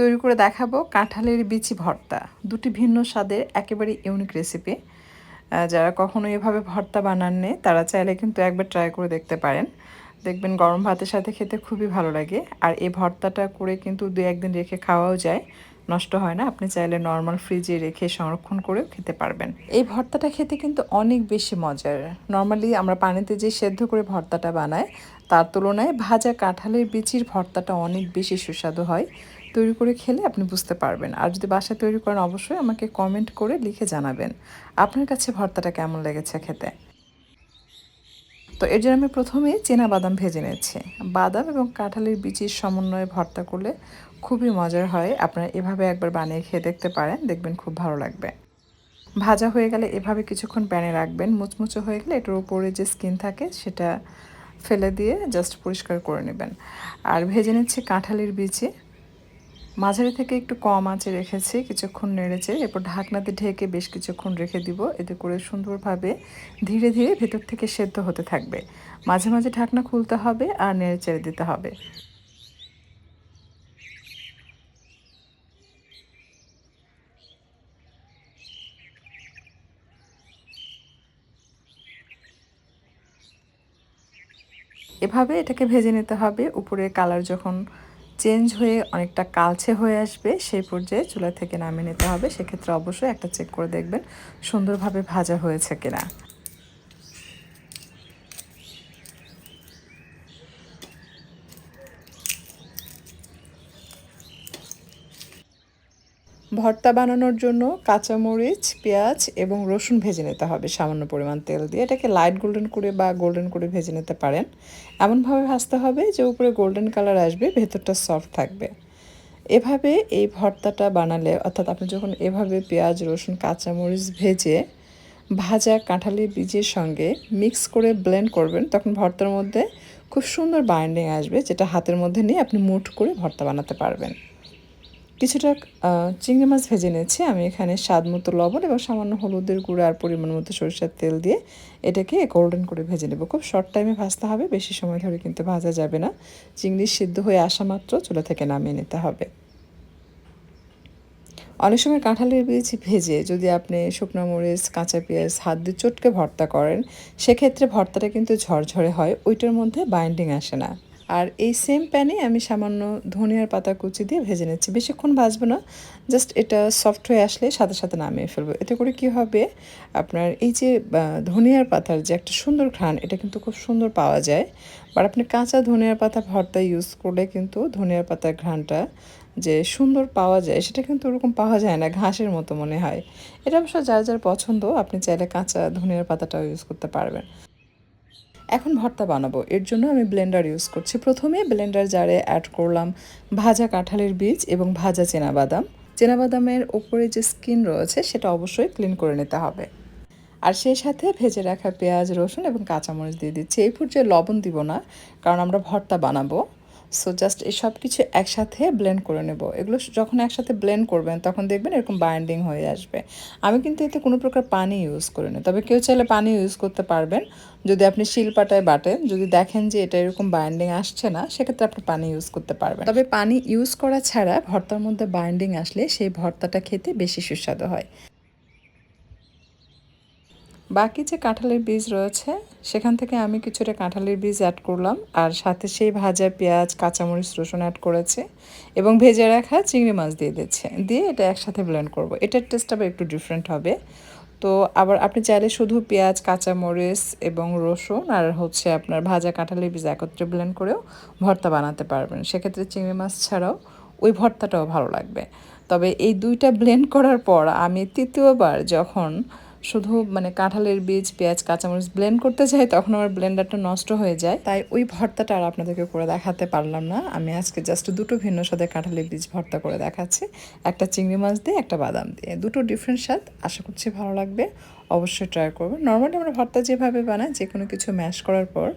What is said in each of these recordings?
তৈরি করে দেখাবো কাঁঠালের বিচি ভর্তা। দুটি ভিন্ন স্বাদের, একেবারে ইউনিক রেসিপি যারা কখনো এভাবে ভর্তা বানাননি, তারা চাইলে কিন্তু একবার ট্রাই করে দেখতে পারেন। দেখবেন গরম ভাতের সাথে খেতে খুবই ভালো লাগে। আর এই ভর্তাটা করে কিন্তু দু একদিন রেখে খাওয়াও যায়। নষ্ট হয় না, আপনি চাইলে নর্মাল ফ্রিজে রেখে সংরক্ষণ করেও খেতে পারবেন। এই ভর্তাটা খেতে কিন্তু অনেক বেশি মজার। নর্মালি আমরা পানিতে যে সেদ্ধ করে ভর্তাটা বানাই, তার তুলনায় ভাজা কাঁঠালের বিচির ভর্তাটা অনেক বেশি সুস্বাদু হয়। তৈরি করে খেলে আপনি বুঝতে পারবেন। আর যদি বাসায় তৈরি করেন, অবশ্যই আমাকে কমেন্ট করে লিখে জানাবেন। আপনার কাছে ভর্তাটা কেমন লেগেছে খেতে? তো এর জন্য আমি প্রথমে চেনা বাদাম ভেজে নিয়েছি। বাদাম এবং কাঁঠালের বিচির সমন্বয়ে ভর্তা করলে খুবই মজার হয়। আপনারা এভাবে একবার বানিয়ে খেয়ে দেখতে পারেন, দেখবেন খুব ভালো লাগবে। ভাজা হয়ে গেলে এভাবে কিছুক্ষণ প্যানে রাখবেন। মুচমুচো হয়ে গেলে এটার উপরে যে স্কিন থাকে, সেটা ফেলে দিয়ে জাস্ট পরিষ্কার করে নেবেন। আর ভেজে নিচ্ছি কাঁঠালের বিচি। মাঝারি থেকে একটু কম আঁচে রেখেছি, কিছুক্ষণ নেড়েছে এরপর ঢাকনাতে ঢেকে বেশ কিছুক্ষণ রেখে দিব। এতে করে সুন্দরভাবে ধীরে ধীরে ভেতর থেকে সেদ্ধ হতে থাকবে। মাঝে মাঝে ঢাকনা খুলতে হবে আর নেড়ে চেড়ে দিতে হবে। এভাবে এটাকে ভেজে নিতে হবে। উপরে কালার যখন চেঞ্জ হয়ে অনেকটা কালছে হয়ে আসবে, সেই পর্যায়ে চুলা থেকে নামিয়ে নিতে হবে। সেক্ষেত্রে অবশ্যই একটা চেক করে দেখবেন সুন্দরভাবে ভাজা হয়েছে কিনা। ভর্তা বানানোর জন্য কাঁচামরিচ, পেঁয়াজ এবং রসুন ভেজে নিতে হবে। সামান্য পরিমাণ তেল দিয়ে এটাকে লাইট গোল্ডেন করে বা গোল্ডেন করে ভেজে নিতে পারেন। এমনভাবে ভাজতে হবে যে উপরে গোল্ডেন কালার আসবে, ভেতরটা সফট থাকবে। এভাবে এই ভর্তাটা বানালে, অর্থাৎ আপনি যখন এভাবে পেঁয়াজ, রসুন, কাঁচামরিচ ভেজে ভাজা কাঁঠালি বীজের সঙ্গে মিক্স করে ব্লেন্ড করবেন, তখন ভর্তার মধ্যে খুব সুন্দর বাইন্ডিং আসবে, যেটা হাতের মধ্যে নিয়ে আপনি মুঠ করে ভর্তা বানাতে পারবেন। কিছুটা চিংড়ি মাছ ভেজে নিয়েছি। আমি এখানে স্বাদ মতো লবণ এবং সামান্য হলুদের গুঁড়ো আর পরিমাণ মতো সরিষার তেল দিয়ে এটাকে গোল্ডেন করে ভেজে নেব। খুব শর্ট টাইমে ভাজতে হবে, বেশি সময় ধরে কিন্তু ভাজা যাবে না। চিংড়ি সিদ্ধ হয়ে আসা মাত্র চুলা থেকে নামিয়ে নিতে হবে। অনেক সময় কাঁঠালের বীজ ভেজে যদি আপনি শুকনো মরিচ, কাঁচা পেঁয়াজ, হাত দিয়ে চটকে ভর্তা করেন, সেক্ষেত্রে ভর্তাটা কিন্তু ঝরঝরে হয়, ওইটার মধ্যে বাইন্ডিং আসে না। আর এই সেম প্যানে আমি সামান্য ধনিয়ার পাতা কুচি দিয়ে ভেজে নিচ্ছি। বেশিক্ষণ ভাজবো না জাস্ট এটা সফট হয়ে আসলে সাথে সাথে নামিয়ে ফেলব। এতে করে কি হবে, আপনার এই যে ধনিয়ার পাতার যে একটা সুন্দর ঘ্রাণ, এটা কিন্তু খুব সুন্দর পাওয়া যায়। বাট আপনি কাঁচা ধনিয়ার পাতা ভর্তা ইউজ করলে কিন্তু ধনিয়ার পাতার ঘ্রাণটা যে সুন্দর পাওয়া যায়, সেটা কিন্তু ওরকম পাওয়া যায় না, ঘাসের মতো মনে হয়। এটা অবশ্য যার যার পছন্দ, আপনি চাইলে কাঁচা ধনিয়ার পাতাটাও ইউজ করতে পারবেন। এখন ভর্তা বানাবো। এর জন্য আমি ব্লেন্ডার ইউজ করছি। প্রথমে ব্লেন্ডার জারে অ্যাড করলাম ভাজা কাঁঠালের বীজ এবং ভাজা চেনাবাদাম। চেনাবাদামের ওপরে যে স্কিন রয়েছে, সেটা অবশ্যই ক্লিন করে নিতে হবে। আর সেই সাথে ভেজে রাখা পেঁয়াজ, রসুন এবং কাঁচামরিচ দিয়ে দিচ্ছি। এই পর্যায়ে লবণ দিব না, কারণ আমরা ভর্তা বানাবো। সো জাস্ট এই সব কিছু একসাথে ব্লেন্ড করে নেব। এগুলো যখন একসাথে ব্লেন্ড করবেন, তখন দেখবেন এরকম বাইন্ডিং হয়ে আসবে। আমি কিন্তু এতে কোনো প্রকার পানি ইউজ করি না তবে কেউ চাইলে পানি ইউজ করতে পারবেন। যদি আপনি শিলপাটায় বাটেন, যদি দেখেন যে এটা এরকম বাইন্ডিং আসছে না, সেক্ষেত্রে আপনি পানি ইউজ করতে পারবেন। তবে পানি ইউজ করা ছাড়া ভর্তার মধ্যে বাইন্ডিং আসলে সেই ভর্তাটা খেতে বেশি সুস্বাদু হয়। বাকি যে কাঁঠালের বীজ রয়েছে, সেখান থেকে আমি কিছুটা কাঁঠালের বীজ অ্যাড করলাম। আর সাথে সেই ভাজা পেঁয়াজ, কাঁচামরিচ, রসুন অ্যাড করেছে এবং ভেজে রাখা চিংড়ি মাছ দিয়ে দিচ্ছে। দিয়ে এটা একসাথে ব্লেন্ড করব। এটার টেস্ট আবার একটু ডিফারেন্ট হবে। তো আবার আপনি চাইলে শুধু পেঁয়াজ, কাঁচামরিচ এবং রসুন আর হচ্ছে আপনার ভাজা কাঁঠালের বীজ একত্রে ব্লেন্ড করেও ভর্তা বানাতে পারবেন। সেক্ষেত্রে চিংড়ি মাছ ছাড়াও ওই ভর্তাটাও ভালো লাগবে। তবে এই দুইটা ব্লেন্ড করার পর আমি তৃতীয়বার যখন শুধু মানে কাঁঠালের বীজ, পেঁয়াজ, কাঁচামরিচ ব্লেন্ড করতে চাই তখন আমার ব্লেন্ডারটা নষ্ট হয়ে যায়। তাই ওই ভর্তাটা আর আপনাদেরকে করে দেখাতে পারলাম না। আমি আজকে জাস্ট দুটো ভিন্ন স্বাদে কাঁঠালের বীজ ভর্তা করে দেখাচ্ছি। একটা চিংড়ি মাছ দিয়ে, একটা বাদাম দিয়ে। দুটো ডিফারেন্ট স্বাদ, আশা করছি ভালো লাগবে। অবশ্যই ট্রাই করব নর্মালি আমরা ভর্তা যেভাবে বানাই যে কোনো কিছু ম্যাশ করার পর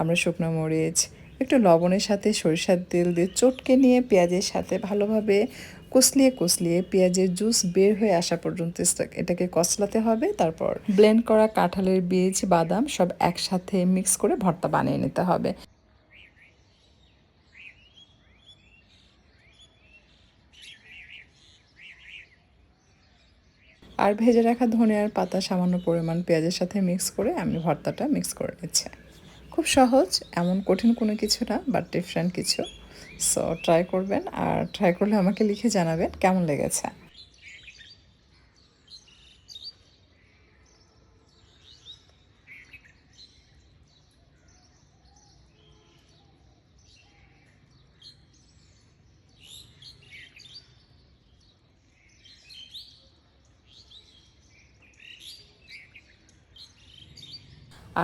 আমরা শুকনো মরিচ, একটু লবণের সাথে সরিষার তেল দিয়ে চটকে নিয়ে পেঁয়াজের সাথে ভালোভাবে কুসলিয়ে কুসলিয়ে পেঁয়াজের জুস বের হয়ে আসা পর্যন্ত এটাকে কচলাতে হবে, তারপর ব্লেন্ড করা কাঁঠালের বীজ, বাদাম সব একসাথে মিক্স করে ভর্তা বানিয়ে নিতে হবে। আর ভেজে রাখা ধনে আর পাতা সামান্য পরিমাণ পেঁয়াজের সাথে মিক্স করে আমি ভর্তাটা মিক্স করে নিচ্ছি। খুব সহজ, এমন কঠিন কোনো কিছু না বাট ডিফারেন্ট কিছু। সো ট্রাই করবেন আর ট্রাই করলে আমাকে লিখে জানাবেন কেমন লেগেছে।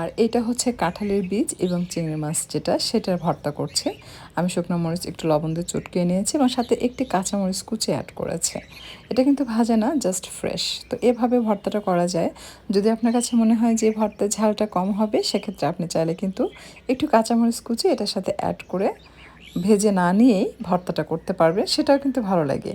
আর এটা হচ্ছে কাঁঠালের বীজ এবং চিংড়ি মাছ যেটা, সেটার ভর্তা করছে। আমি শুকনো মরিচ, একটু লবণ দিয়ে চটকে নিয়েছি এবং সাথে একটি কাঁচা মরিচ কুচি অ্যাড করেছে। এটা কিন্তু ভাজা না জাস্ট ফ্রেশ তো এভাবে ভর্তাটা করা যায়। যদি আপনার কাছে মনে হয় যে ভর্তার ঝালটা কম হবে, সেক্ষেত্রে আপনি চাইলে কিন্তু একটু কাঁচামরিচ কুচি এটার সাথে অ্যাড করে ভেজে না নিয়েই ভর্তাটা করতে পারবে, সেটাও কিন্তু ভালো লাগে।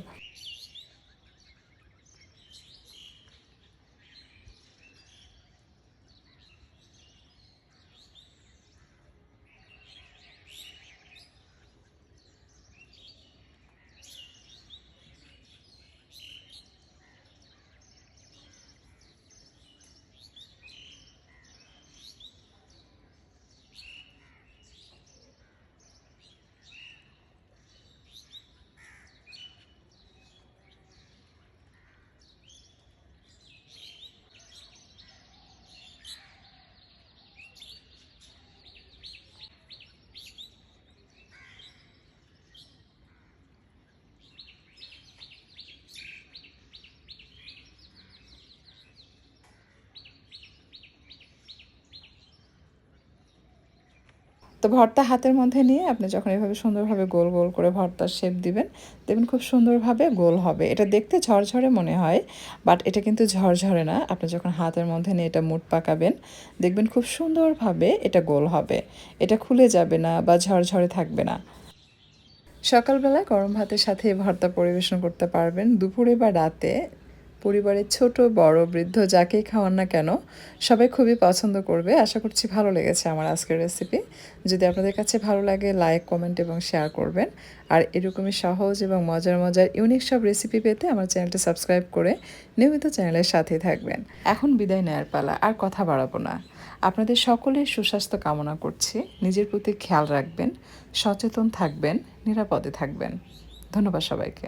তো ভর্তা হাতের মধ্যে নিয়ে আপনি যখন এভাবে সুন্দরভাবে গোল গোল করে ভর্তার শেপ দিবেন, দেখবেন খুব সুন্দরভাবে গোল হবে। এটা দেখতে ঝরঝরে মনে হয় বাট এটা কিন্তু ঝরঝরে না। আপনি যখন হাতের মধ্যে নিয়ে এটা মুট পাকাবেন, দেখবেন খুব সুন্দরভাবে এটা গোল হবে। এটা খুলে যাবে না বা ঝরঝরে থাকবে না। সকালবেলায় গরম ভাতের সাথে ভর্তা পরিবেশন করতে পারবেন। দুপুরে বা রাতে পরিবারের ছোট, বড়, বৃদ্ধ যাকেই খাওয়ান না কেন, সবাই খুবই পছন্দ করবে। আশা করছি ভালো লেগেছে আমার আজকের রেসিপি যদি আপনাদের কাছে ভালো লাগে লাইক কমেন্ট এবং শেয়ার করবেন। আর এরকমই সহজ এবং মজার মজার ইউনিক সব রেসিপি পেতে আমার চ্যানেলটা সাবস্ক্রাইব করে নিয়মিত চ্যানেলের সাথেই থাকবেন। এখন বিদায় নেয়ার পালা, আর কথা বাড়াবো না। আপনাদের সকলের সুস্বাস্থ্য কামনা করছি। নিজের প্রতি খেয়াল রাখবেন, সচেতন থাকবেন, নিরাপদে থাকবেন। ধন্যবাদ সবাইকে।